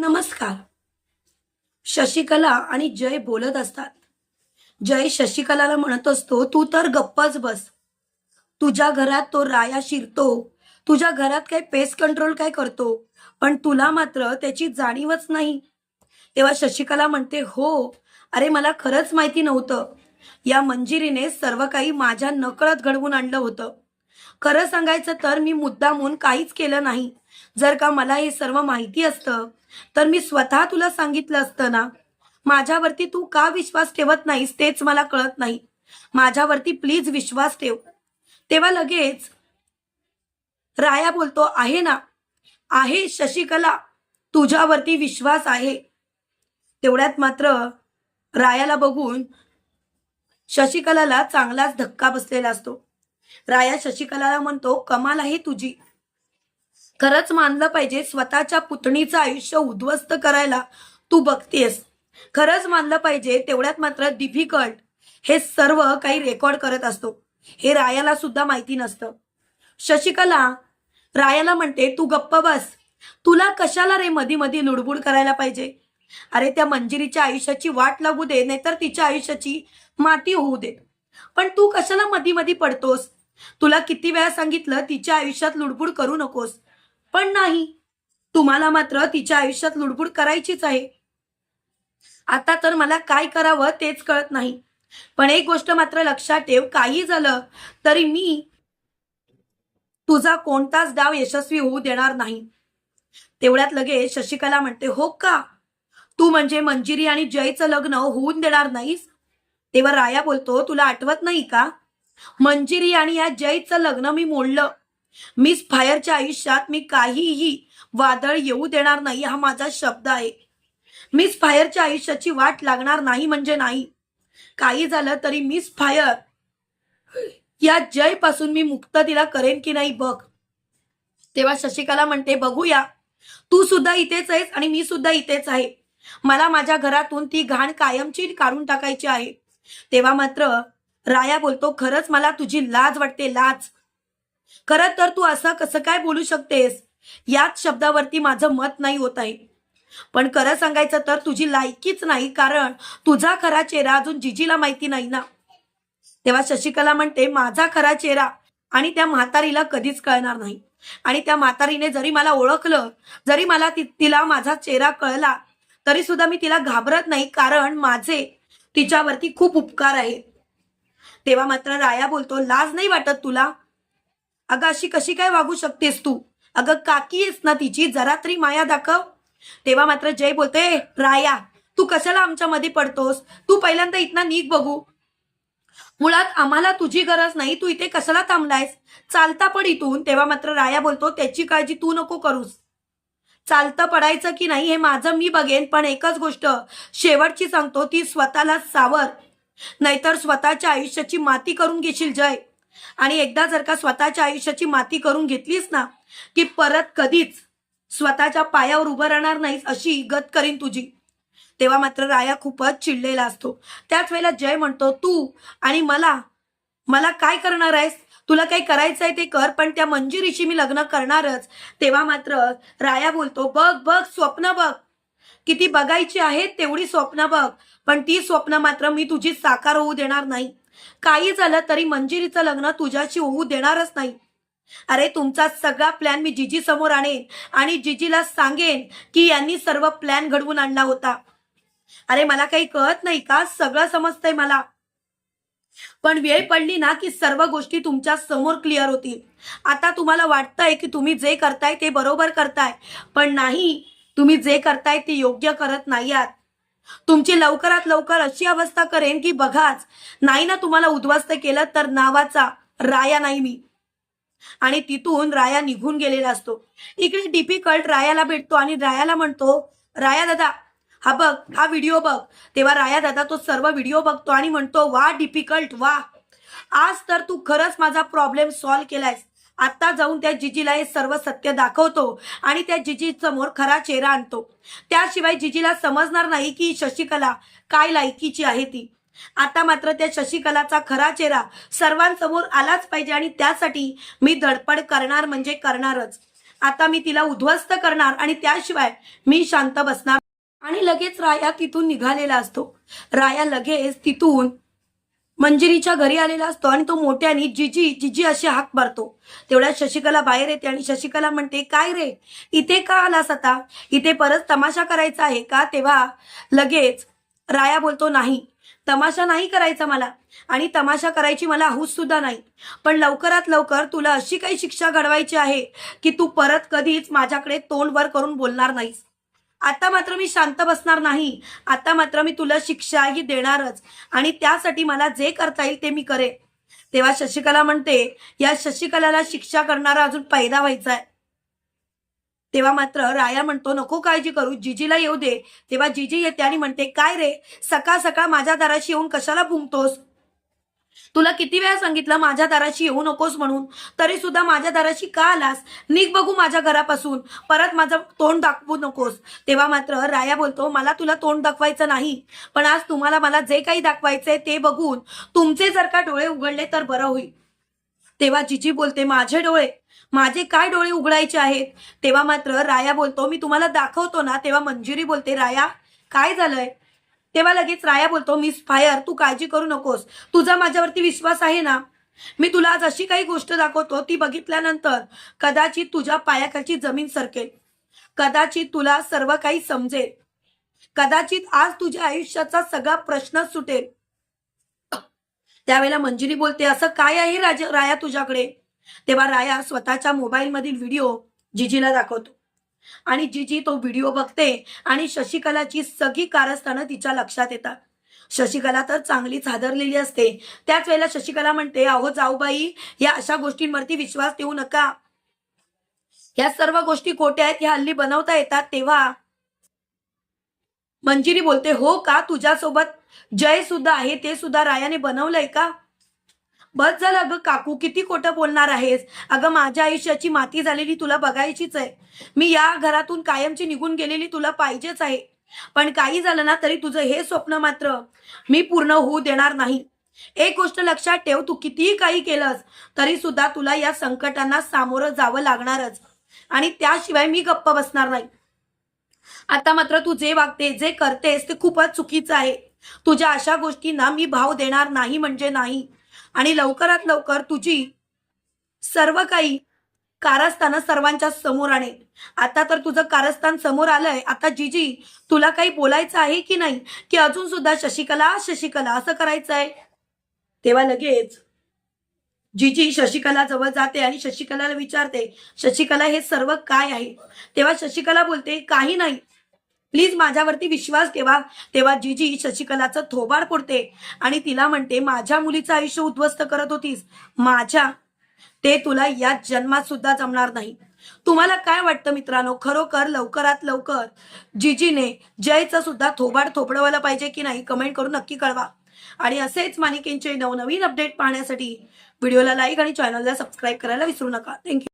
नमस्कार. शशिकला आणि जय बोलत असतात. जय शशिकलाला म्हणत असतो तू तर गप्पच बस. तुझ्या घरात तो राया शिरतो. तुझ्या घरात काही पेस्ट कंट्रोल काय करतो. पण तुला मात्र त्याची जाणीवच नाही. तेव्हा शशिकला म्हणते हो अरे मला खरंच माहिती नव्हतं. या मंजिरीने सर्व काही माझ्या नकळत घडवून आणलं होतं. खरं सांगायचं तर मी मुद्दामून काहीच केलं नाही. जर का मला हे सर्व माहिती असतं तर मी स्वतः तुला सांगितलं असतं ना माझ्यावरती तू का विश्वास ठेवत नाहीस तेच मला कळत नाही. माझ्यावरती प्लीज विश्वास ठेव. तेव्हा लगेच राया बोलतो आहे ना आहे शशिकला तुझ्यावरती विश्वास आहे. तेवढ्यात मात्र रायाला बघून शशिकलाला चांगलाच धक्का बसलेला असतो. राया शशिकलाला म्हणतो कमाल आहे तुझी. खरंच मानलं पाहिजे स्वतःच्या पुतणीचं आयुष्य उद्ध्वस्त करायला तू बघतेस. खरंच मानलं पाहिजे तेवढ्यात मात्र डिफिकल्ट हे सर्व काही रेकॉर्ड करत असतो. हे रायाला सुद्धा माहिती नसतं. शशिकला रायाला म्हणते तू गप्प बस. तुला कशाला रे मधी मधी लुडबुड करायला पाहिजे? अरे त्या मंजिरीच्या आयुष्याची वाट लागू दे नाहीतर तिच्या आयुष्याची माती होऊ दे. पण तू कशाला मधी मधी पडतोस? तुला किती वेळा सांगितलं तिच्या आयुष्यात लुडबुड करू नकोस. पण नाही. तुम्हाला मात्र तिच्या आयुष्यात लुडबुड करायचीच आहे. आता तर मला काय करावं तेच कळत नाही. पण एक गोष्ट मात्र लक्षात ठेव काही झालं तरी मी तुझा कोणताच डाव यशस्वी होऊ देणार नाही. तेवढ्यात लगेच शशिकला म्हणते हो का? तू म्हणजे मंजिरी आणि जयचं लग्न होऊन देणार नाहीस? तेव्हा राया बोलतो तुला आठवत नाही का? मंजिरी आणि या जयचं लग्न मी मोडलं. मिस फायरच्या आयुष्यात मी काहीही वादळ येऊ देणार नाही हा माझा शब्द आहे. मिस फायरच्या आयुष्याची वाट लागणार नाही म्हणजे नाही. काही झालं तरी मिस फायर या जयपासून मी मुक्त तिला करेन की नाही बघ. तेव्हा शशिकला म्हणते बघूया. तू सुद्धा इथेच आहेस आणि मी सुद्धा इथेच आहे. मला माझ्या घरातून ती घाण कायमची काढून टाकायची आहे. तेव्हा मात्र राया बोलतो खरंच मला तुझी लाज वाटते लाज. खर तर तू असं कसं काय बोलू शकतेस? याच शब्दावरती माझं मत नाही होत आहे. पण खरं सांगायचं तर तुझी लायकीच नाही कारण तुझा खरा चेहरा अजून जिजीला माहिती नाही ना. तेव्हा शशिकला म्हणते माझा खरा चेहरा आणि त्या म्हातारीला कधीच कळणार नाही. आणि त्या म्हातारीने जरी मला ओळखलं जरी मला तिला माझा चेहरा कळला तरी सुद्धा मी तिला घाबरत नाही कारण माझे तिच्यावरती खूप उपकार आहेत. तेव्हा मात्र राया बोलतो लाज नाही वाटत तुला? अगं अशी कशी काय वागू शकतेस तू? अगं काकी आहेस ना तिची जरा तरी माया दाखव. तेव्हा मात्र जय बोलते राया तू कशाला आमच्या मध्ये पडतोस? तू पहिल्यांदा इथनं नीट बघू. मुळात आम्हाला तुझी गरज नाही तू इथे कशाला थांबलायस? चालता पड इथून तेव्हा मात्र राया बोलतो त्याची काळजी तू नको करूस. चालतं पडायचं की नाही हे माझं मी बघेन पण एकच गोष्ट शेवटची सांगतो ती स्वतःला सावर. नाहीतर स्वतःच्या आयुष्याची माती करून घेशील जय. आणि एकदा जर का स्वतःच्या आयुष्याची माती करून घेतलीस ना की परत कधीच स्वतःच्या पायावर उभं राहणार नाहीस अशी गत करीन तुझी. तेव्हा मात्र राया खूपच चिडलेला असतो. त्याच वेळेला जय म्हणतो तू आणि मला मला काय करणार आहेस? तुला काही करायचं आहे ते कर पण त्या मंजिरीशी मी लग्न करणारच. तेव्हा मात्र राया बोलतो बघ बघ स्वप्न बघ. किती बघायची आहेत तेवढी स्वप्न बघ. पण ती स्वप्न मात्र मी तुझी साकार होऊ देणार नाही. काही झालं तरी मंजिरीचं लग्न तुझ्याशी होऊ देणारच नाही. अरे तुमचा सगळा प्लॅन मी जिजी समोर आणेन आणि जिजीला सांगेन की यांनी सर्व प्लॅन घडवून आणला होता. अरे मला काही कळत नाही का? सगळं समजतंय मला. पण वेळ पडली ना की सर्व गोष्टी तुमच्यासमोर क्लिअर होतील. आता तुम्हाला वाटतंय की तुम्ही जे करताय ते बरोबर करताय. पण नाही तुम्ही जे करताय ते योग्य करत नाही आहात. तुमची लवकरात लवकर अशी अवस्था करेन की बघाच नाही ना तुम्हाला उद्ध्वस्त केलं तर नावाचा राया नाही मी. आणि तिथून राया निघून गेलेला असतो. इकडे डिफिकल्ट रायाला भेटतो आणि रायाला म्हणतो राया दादा हा बघ हा व्हिडिओ बघ. तेव्हा राया दादा तो सर्व व्हिडिओ बघतो आणि म्हणतो वा डिफिकल्ट वा. आज तर तू खरंच माझा प्रॉब्लेम सॉल्व्ह केलायस. आता जाऊन त्या जिजीला हे सर्व सत्य दाखवतो आणि त्या जिजी समोर खरा चेहरा आणतो. त्याशिवाय जिजीला समजणार नाही की शशिकला काय लायकीची आहे ती. आता मात्र त्या शशिकलाचा खरा चेहरा सर्वांसमोर आलाच पाहिजे आणि त्यासाठी मी धडपड करणार म्हणजे करणारच. आता मी तिला उद्ध्वस्त करणार आणि त्याशिवाय मी शांत बसणार. आणि लगेच राया तिथून निघालेला असतो. राया लगेच तिथून मंजिरीच्या घरी आलेला असतो आणि तो मोठ्याने जिजी जिजी अशी हाक मारतो. तेवढ्या शशिकला बाहेर येते आणि शशिकला म्हणते काय रे? इथे का आलास आता? इथे परत तमाशा करायचा आहे का? तेव्हा लगेच राया बोलतो नाही. तमाशा नाही करायचा मला. आणि तमाशा करायची मला हौस सुद्धा नाही. पण लवकरात लवकर तुला अशी काही शिक्षा घडवायची आहे की तू परत कधीच माझ्याकडे तोंड वर करून बोलणार नाहीस. आता मात्र मी शांत बसणार नाही. आता मात्र मी तुला शिक्षाही देणारच. आणि त्यासाठी मला जे करता येईल ते मी करेन. तेव्हा शशिकला म्हणते या शशिकलाला शिक्षा करणारा अजून पैदा व्हायचा आहे. तेव्हा मात्र राया म्हणतो नको काळजी करू जिजीला येऊ दे. तेव्हा जिजी येते आणि म्हणते काय रे? सकाळ सकाळ माझ्या दाराशी येऊन कशाला भुंकतोस? तुला किती वेळा सांगितलं माझ्या दाराशी येऊ नकोस म्हणून? तरी सुद्धा माझ्या दाराशी का आलास? निघ बघू माझ्या घरापासून. परत माझं तोंड दाखवू नकोस. तेव्हा मात्र राया बोलतो मला तुला तोंड दाखवायचं नाही. पण आज तुम्हाला मला जे काही दाखवायचंय ते बघून तुमचे जर का डोळे उघडले तर बरं होईल. तेव्हा जिजी बोलते माझे डोळे? माझे काय डोळे उघडायचे आहेत? तेव्हा मात्र राया बोलतो मी तुम्हाला दाखवतो ना. तेव्हा मंजिरी बोलते राया काय झालंय? तेव्हा लगेच राया बोलतो मिस फायर तू काळजी करू नकोस. तुझा माझ्यावरती विश्वास आहे ना? मी तुला आज अशी काही गोष्ट दाखवतो ती बघितल्यानंतर कदाचित तुझ्या पायाखालची जमीन सरकेल. कदाचित तुला सर्व काही समजेल. कदाचित आज तुझ्या आयुष्याचा सगळा प्रश्न सुटेल. त्यावेळेला मंजिरी बोलते असं काय आहे राजा राया तुझ्याकडे? तेव्हा राया स्वतःच्या मोबाईल मधील व्हिडिओ जिजीला दाखवतो. आणि जी जी तो व्हिडिओ बघते आणि शशिकलाची सगळी कारस्थानं तिच्या लक्षात येतात. शशिकला तर चांगलीच हादरलेली असते. त्याच वेळेला शशिकला म्हणते अहो जाऊबाई या अशा गोष्टींवरती विश्वास ठेवू नका. या सर्व गोष्टी खोट्या आहेत ह्या हल्ली बनवता येतात तेव्हा. मंजिरी बोलते हो का तुझ्यासोबत? जय सुद्धा आहे ते सुद्धा रायाने बनवलंय का? बस झालं. अगं काकू किती खोटं बोलणार आहेस? अगं माझ्या आयुष्याची माती झालेली तुला बघायचीच आहे. मी या घरातून कायमची निघून गेलेली तुला पाहिजेच आहे. पण काही झालं ना तरी तुझं हे स्वप्न मात्र मी पूर्ण होऊ देणार नाही. एक गोष्ट लक्षात ठेव तू कितीही काही केलंस तरी सुद्धा तुला या संकटांना सामोरं जावं लागणारच. आणि त्याशिवाय मी गप्प बसणार नाही. आता मात्र तू जे वागते जे करतेस ते खूपच चुकीचं आहे. तुझ्या अशा गोष्टींना मी भाव देणार नाही म्हणजे नाही. आणि लवकरात लवकर तुझी सर्व काही कारस्थानं सर्वांच्या समोर आणेल. आता तर तुझं कारस्थान समोर आलंय. आता जिजी तुला काही बोलायचं आहे की नाही? की अजून सुद्धा शशिकला शशिकला असं करायचं आहे तेव्हा लगेच जिजी शशिकला जवळ जाते आणि शशिकलाला विचारते शशिकला हे सर्व काय आहे? तेव्हा शशिकला बोलते काही नाही. प्लीज माझ्यावरती विश्वास ठेवा. तेव्हा जीजी शशिकलाचं थोबाड फोडते आणि तिला म्हणते माझ्या मुलीचं आयुष्य उद्ध्वस्त करत होतीस. माझ्या ते तुला या जन्मात सुद्धा जमणार नाही. तुम्हाला काय वाटतं मित्रांनो? खरोखर लवकरात लवकर जिजीने जयचं सुद्धा थोबाड थोपडवायला पाहिजे की नाही कमेंट करून नक्की कळवा. आणि असेच मालिकेंचे नवनवीन अपडेट पाहण्यासाठी व्हिडिओला लाईक आणि चॅनलला सबस्क्राईब करायला विसरू नका. थँक्यू